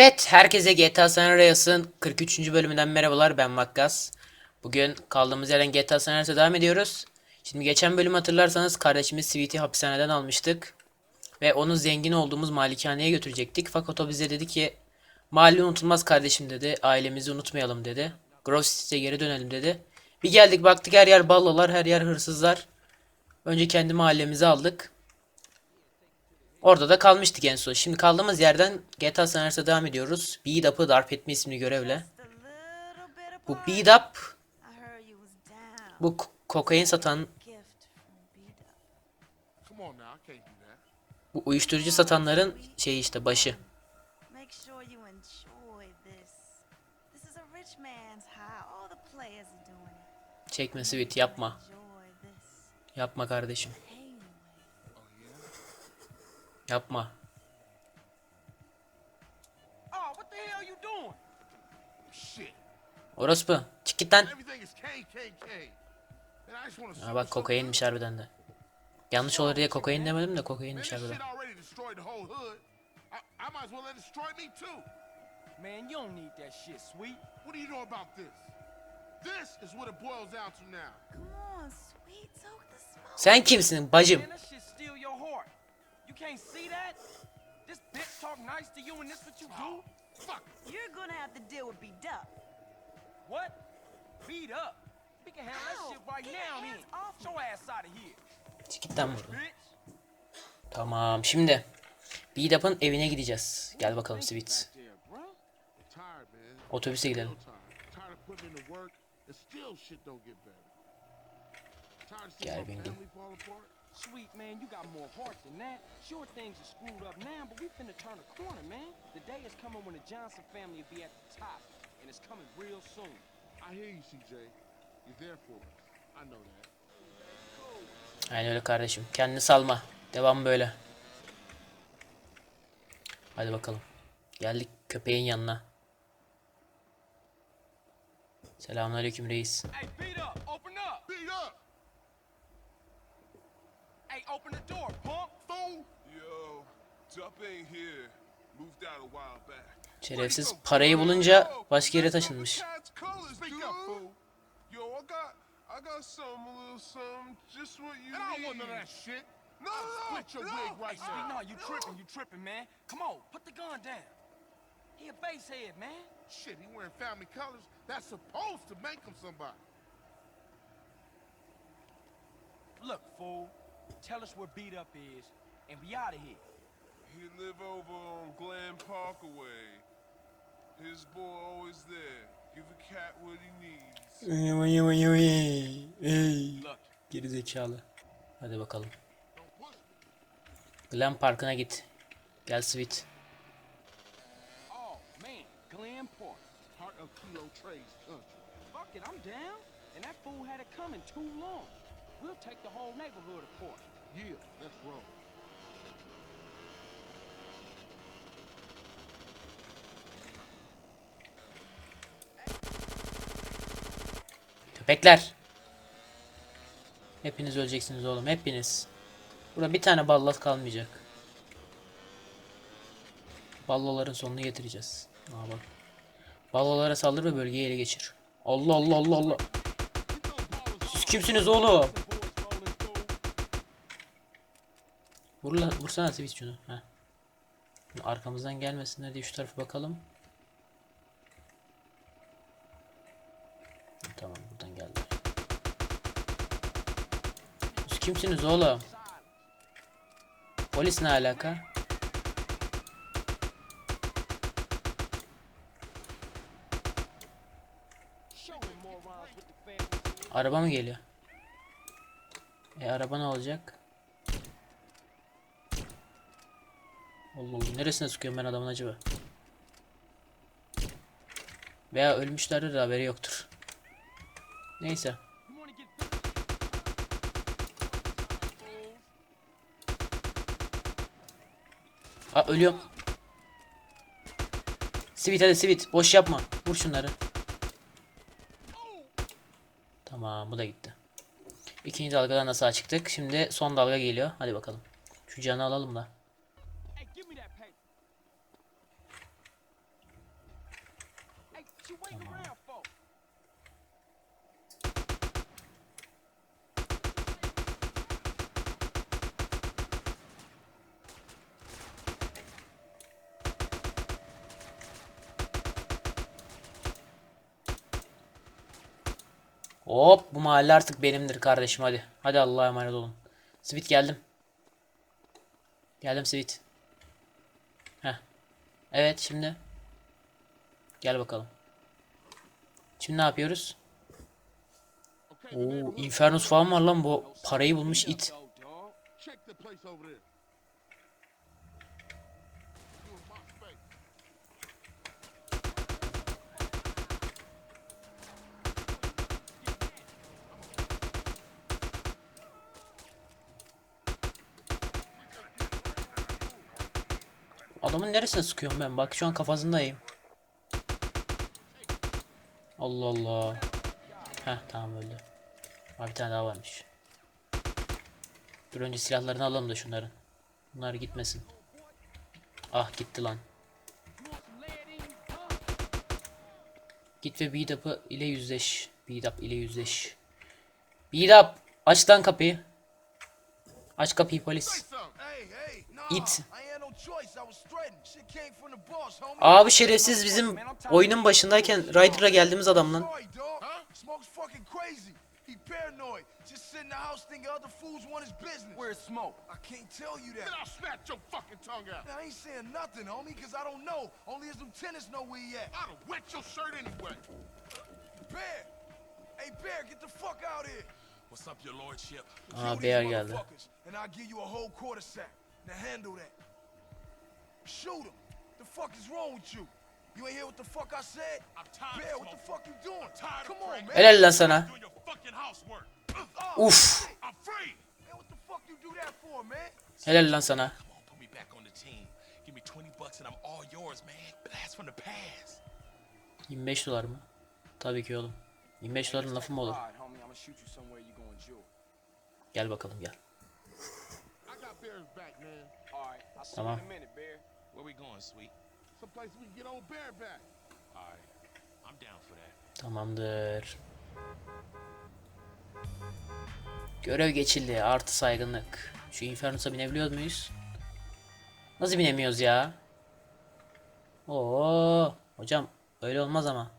Evet, herkese GTA San Andreas'ın 43. bölümünden merhabalar. Ben Vakkas. Bugün kaldığımız yerden GTA San Andreas'a devam ediyoruz. Şimdi geçen bölüm hatırlarsanız kardeşimiz Sweet'i hapishaneden almıştık. Ve onu zengin olduğumuz malikaneye götürecektik. Fakat o bize dedi ki mahalle unutulmaz kardeşim dedi. Ailemizi unutmayalım dedi. Grove City'ye geri dönelim dedi. Bir geldik baktık her yer ballolar, her yer hırsızlar. Önce kendi mahallemizi aldık. Orada da kalmıştık en son. Şimdi kaldığımız yerden GTA San Andreas'a devam ediyoruz. Beat Up'ı darp etme isimli görevle. Bu Beat Up, bu kokain satan, bu uyuşturucu satanların şeyi işte başı. Make sure you enjoy this. Yapma. Oh, what the hell you doing? Shit. Orospu. Çık git lan. Ha bak kokainmiş harbiden de. Yanlış olur diye kokain demedim de kokainmiş harbiden. shit already destroyed the whole hood. I, I might as well let it destroy me too. Man, you don't need that shit, sweet. What do you know about this? This is what it boils down to now. Come on, sweet. Soak the smoke. Sen kimsin bacım? You can't see that? This bitch talk nice to you and this what you do? Fuck. You're gonna have to deal with beat up. What? Beat up. We can handle that shit right now then. your ass out of here, bitch. Tamam şimdi. Beat Up'ın evine gideceğiz. Gel bakalım Sweet. Otobüse gidelim. Gel bindim. Sweet, man, you got more heart than that. Sure, things are screwed up now, but we finna turn a corner, man. The day is coming when the Johnson family will be at the top, and it's coming real soon. I hear you, CJ. You're there for us. I know that. Aynen öyle kardeşim. Kendini salma. Devam böyle. Hadi bakalım. Geldik köpeğin yanına. Selamünaleyküm reis. Hey, beat up, open up. Beat up, Hey, open the door, punk. fool. Yo, Dup ain't here. Moved out a while back. Şerefsiz parayı bulunca başka yere taşınmış. Cat's colors, Speak dude. up, fool. Yo, I got, I got some, a little something, just what you And I don't need. want none of that shit. No, no, Split your no. wig Hey, right Sweet, now. no, you tripping, you tripping, man. Come on, put the gun down. He a base head, man. Shit, he wearing family colors. That's supposed to make him somebody. Look, fool, tell us where beat up is, and we out of here. He live over on Glen Parkaway. His boy always there. Give a cat what he needs. Look, Geri zekalı. Hadi bakalım. Glen Parkı'na git. Gel Sweet. oh man, Glen Park. Heart of Kilo country. Fuck it, I'm down. And that fool had it coming too long. We'll take the whole neighborhood apart. Yeah, let's roll. Köpekler. Hepiniz öleceksiniz oğlum. Hepiniz. Burada bir tane ballat kalmayacak. Balloların sonunu getireceğiz. Aa bak. Ballolara saldır ve bölgeyi ele geçir. Allah Allah Allah Allah. Siz kimsiniz oğlum? Vur lan, vursana Twitch şunu. Heh. Arkamızdan gelmesinler diye şu tarafa bakalım. Tamam buradan geldi. Siz kimsiniz oğlum? Polis ne alaka? Araba mı geliyor? E araba ne olacak? Allah Allah neresine sıkıyorum ben adamın acaba? Veya ölmüşlerdir de haberi yoktur. Neyse. Aa ölüyorum. Sweet hadi Sweet boş yapma. Vur şunları. Tamam bu da gitti. İkinci dalgadan nasıl çıktık? Şimdi son dalga geliyor. Hadi bakalım. Şu canı alalım da. Hey, give me that paper. For? Hop bu mahalle artık benimdir kardeşim hadi. Hadi Allah'a emanet olun. Sweet geldim. Geldim Sweet. Heh. Evet şimdi. Gel bakalım. Şimdi ne yapıyoruz? Oo. Infernus falan var lan bu parayı bulmuş it. Adamın neresine sıkıyorum ben? Bak şu an kafasındayım. Allah Allah. Heh tamam öldü. Var bir tane daha varmış. Dur önce silahlarını alalım da şunların. Bunlar gitmesin. Ah gitti lan. Git ve up'ı ile yüzleş. Up ile yüzleş. Up. Aç lan kapıyı. Aç kapıyı polis. It. Abi şerefsiz bizim oyunun başındayken Ryder'a geldiğimiz adam lan. He paranoid. Just sitting in the house thinking other fools want his business. Where's smoke? I can't tell you that. Then I'll snatch your fucking tongue out. I ain't saying nothing, homie, because I don't know. Only his lieutenants know where he at. I'd have wet your shirt anyway. Bear! Hey, Bear, get the fuck out here. What's up, your lordship? Aa Kill these Bear geldi. motherfuckers, And I'll give you a whole quarter sack. Now handle that. Shoot him. The fuck is wrong with you? You ain't hear what the fuck I said? I'm tired Bear, what the fuck you doing? tired of Come on, man. Helal lan sana. Oh, Uf. shit. I'm free. Man, what the fuck you do that for, man? Helal lan sana. Come on, put me back on the team. Give me 20 bucks and I'm all yours, man. Blast from the past. 25 dolar mı? Tabii ki oğlum. 25 doların lafı mı olur? Gel bakalım gel. Bear's back, man. All right, I'll see Tamam. you in a minute, Bear. Where we going, sweet? Someplace we can get old Bear back. All right. I'm down for that. Tamamdır. Görev geçildi. Artı saygınlık. Şu Infernus'a binebiliyor muyuz? Nasıl binemiyoruz ya? Oo, hocam öyle olmaz ama.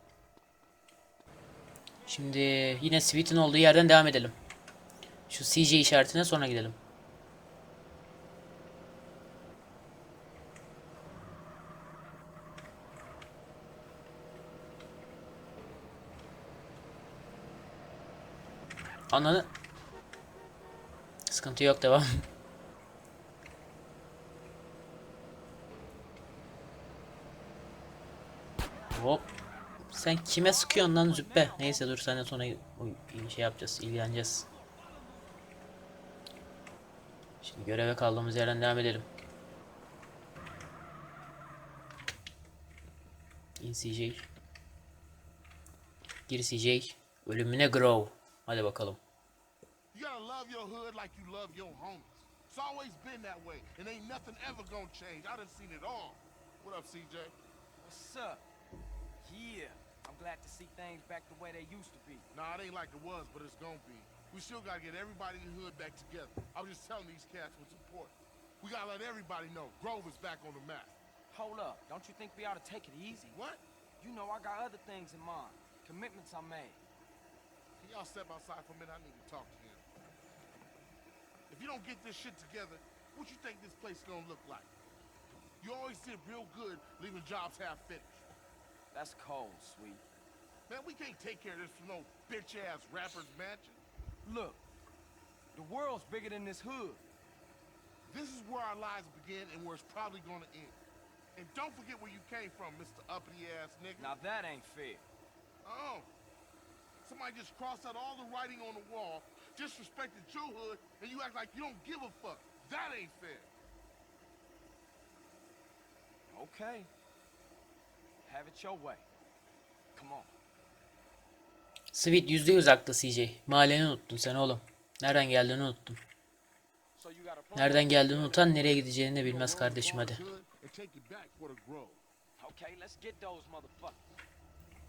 Şimdi yine Sweet'in olduğu yerden devam edelim. Şu CJ işaretine sonra gidelim. Ananı... Sıkıntı yok devam. Hop. Sen kime sıkıyorsun lan züppe? Neyse dur senden sonra şey yapacağız, ilgileneceğiz. Şimdi göreve kaldığımız yerden devam edelim. İn CJ. Gir CJ. Ölümüne grow. Hadi bakalım. You gotta love your hood like you love your homies. It's always been that way, and ain't nothing ever gonna change. I done seen it all. What up, CJ? What's up? Yeah, I'm glad to see things back the way they used to be. Nah, it ain't like it was, but it's gonna be. We still gotta get everybody in the hood back together. I was just telling these cats what's important. We gotta let everybody know Grove is back on the map. Hold up. Don't you think we ought to take it easy? What? You know I got other things in mind. Commitments I made. Y'all step outside for a minute? I need to talk to him. If you don't get this shit together, what you think this place is gonna look like? You always did real good leaving jobs half finished. That's cold, sweet. Man, we can't take care of this from no bitch ass rapper's mansion. Look, the world's bigger than this hood. This is where our lives begin and where it's probably gonna end. And don't forget where you came from, Mr. Uppity ass nigga. Now that ain't fair. Oh. Somebody just crossed out all the writing on the wall, disrespected your hood, and you act like you don't give a fuck. That ain't fair. Okay. Have it your way. Come on. Sweet %100 haklı CJ. Mahalleni unuttun sen oğlum. Nereden geldiğini unuttun. Nereden geldiğini unutan nereye gideceğini de bilmez kardeşim hadi.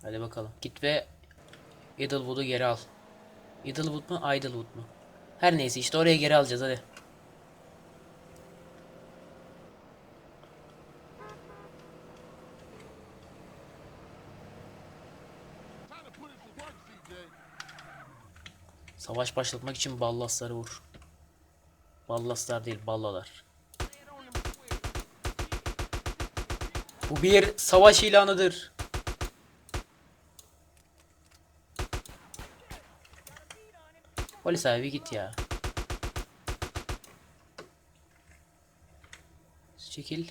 Hadi bakalım. Git ve Idlewood'u geri al. Idlewood mu? Idlewood mu? Her neyse işte oraya geri alacağız hadi. Savaş başlatmak için ballasları vur. Ballaslar değil ballalar. Bu bir savaş ilanıdır. Polis abi git ya. Çekil.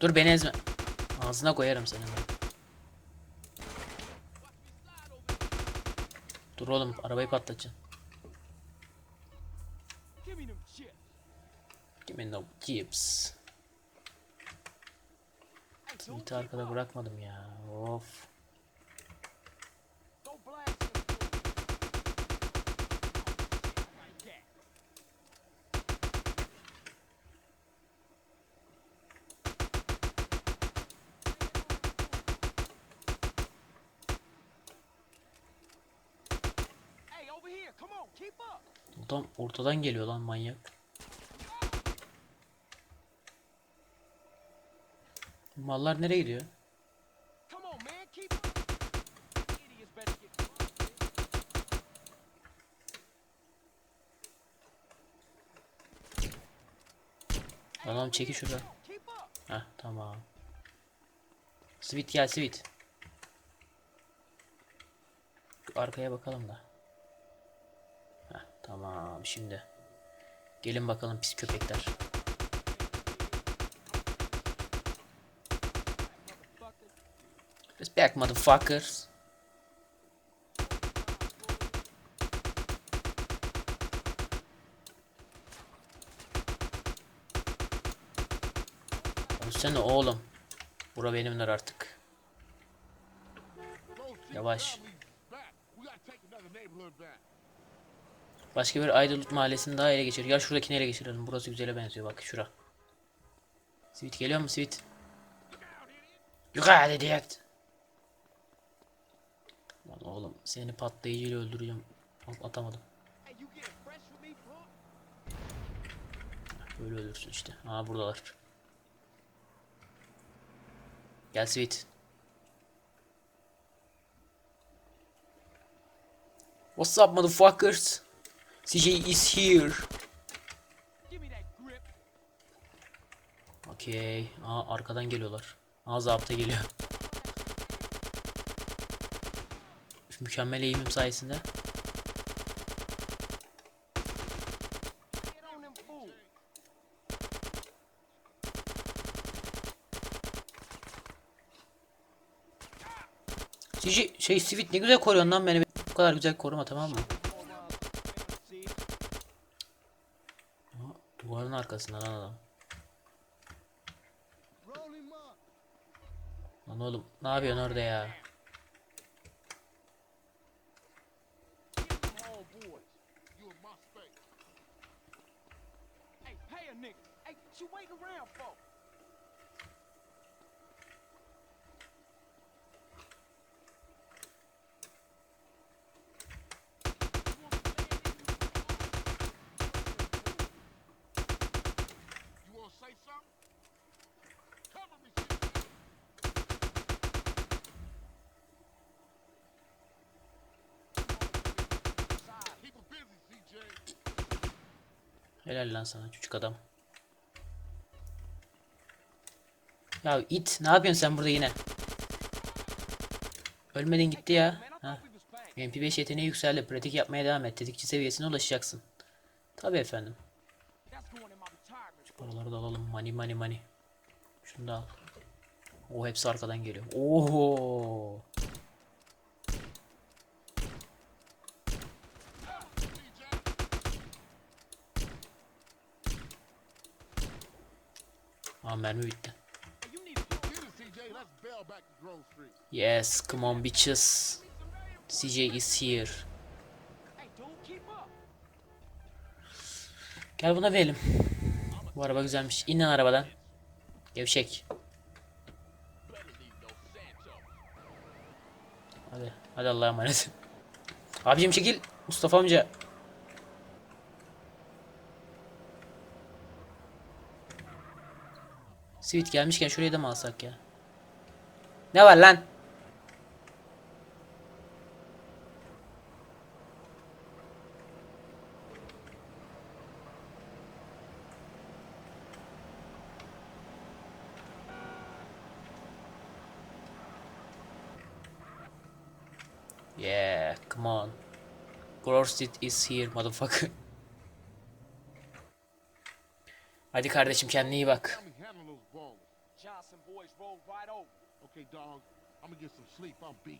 Dur beni ezme. Ağzına koyarım seni. Dur oğlum arabayı patlatacaksın. Give me them chips. Give me no chips. Tweet'i arkada bırakmadım ya. Of. Adam ortadan geliyor lan manyak. Mallar nereye gidiyor? Adam çeki up. Heh tamam. Sweet gel Sweet. Arkaya bakalım da. Heh tamam şimdi. Gelin bakalım pis köpekler. Respect motherfuckers. Ölsene oğlum. Bura benimler artık. Yavaş. back. Back. Başka bir Aydınlık mahallesini daha ele geçir. Ya şuradakini ele geçirelim. Burası güzele benziyor bak şura. Sweet geliyor mu Sweet? Yukarı diyet. Lan oğlum seni patlayıcıyla öldüreceğim. At- Atamadım. Böyle ölürsün işte. Aa buradalar. Gel Sweet. What's up motherfuckers? CJ is here. Okey. Aa arkadan geliyorlar. Aa zapta geliyor. Şu mükemmel eğimim sayesinde. CJ şey Sweet ne güzel koruyorsun lan beni. Bu kadar güzel koruma tamam mı? Duvarın arkasından lan adam. Lan oğlum ne yapıyorsun orada ya? Get them homeboys. You in my space. Hey, pay a nigga. Hey, what you waiting around for? Helal lan sana küçük adam. Ya it ne yapıyorsun sen burada yine? Ölmedin gitti ya. Man, I Ha. thought we was bang. MP5 yeteneği yükseldi. Pratik yapmaya devam et. Tetikçi seviyesine ulaşacaksın. Tabii efendim. Retirement. Paraları da alalım. Money money money. Şunu da al. O hepsi arkadan geliyor. Oho. Aa mermi bitti. Yes, come on bitches. CJ is here. Gel buna verelim. Bu araba güzelmiş. İn lan arabadan. Gevşek. Hadi. Hadi Allah'a emanet. Abicim çekil. Mustafa amca. Sweet gelmişken şurayı da mı alsak ya? Ne var lan? Yeah, come on. Grossit is here motherfucker. Hadi kardeşim kendine iyi bak.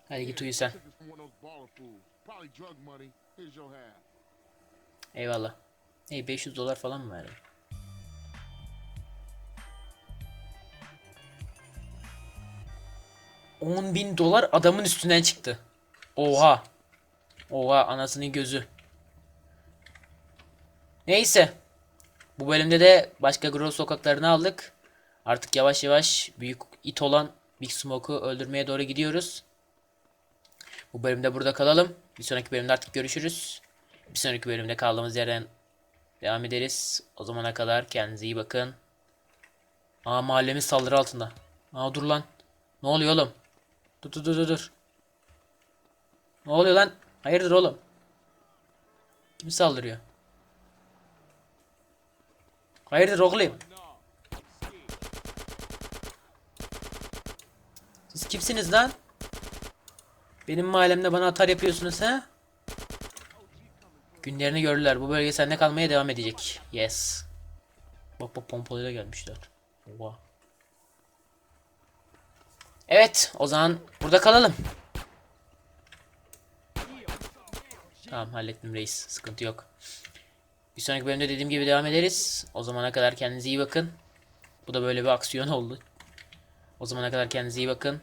Hadi git uyu sen. Eyvallah. Hey 500 dolar falan mı verdin? On bin dolar adamın üstünden çıktı. Oha. Oha anasının gözü. Neyse. Bu bölümde de başka Grove sokaklarını aldık. Artık yavaş yavaş büyük it olan Big Smoke'u öldürmeye doğru gidiyoruz. Bu bölümde burada kalalım. Bir sonraki bölümde artık görüşürüz. Bir sonraki bölümde kaldığımız yerden devam ederiz. O zamana kadar kendinize iyi bakın. Aa mahallemiz saldırı altında. Aa dur lan. Ne oluyor oğlum? Dur dur dur dur. Ne oluyor lan? Hayırdır oğlum? Kim saldırıyor? Hayırdır oğlum? Kimsiniz lan? Benim mahallemde bana atar yapıyorsunuz ha? Günlerini gördüler. Bu bölge sende kalmaya devam edecek. Yes. Bak bak pompalıyla gelmişler. Oha. Evet. O zaman burada kalalım. Tamam hallettim reis. Sıkıntı yok. Bir sonraki bölümde dediğim gibi devam ederiz. O zamana kadar kendinize iyi bakın. Bu da böyle bir aksiyon oldu. O zamana kadar kendinize iyi bakın.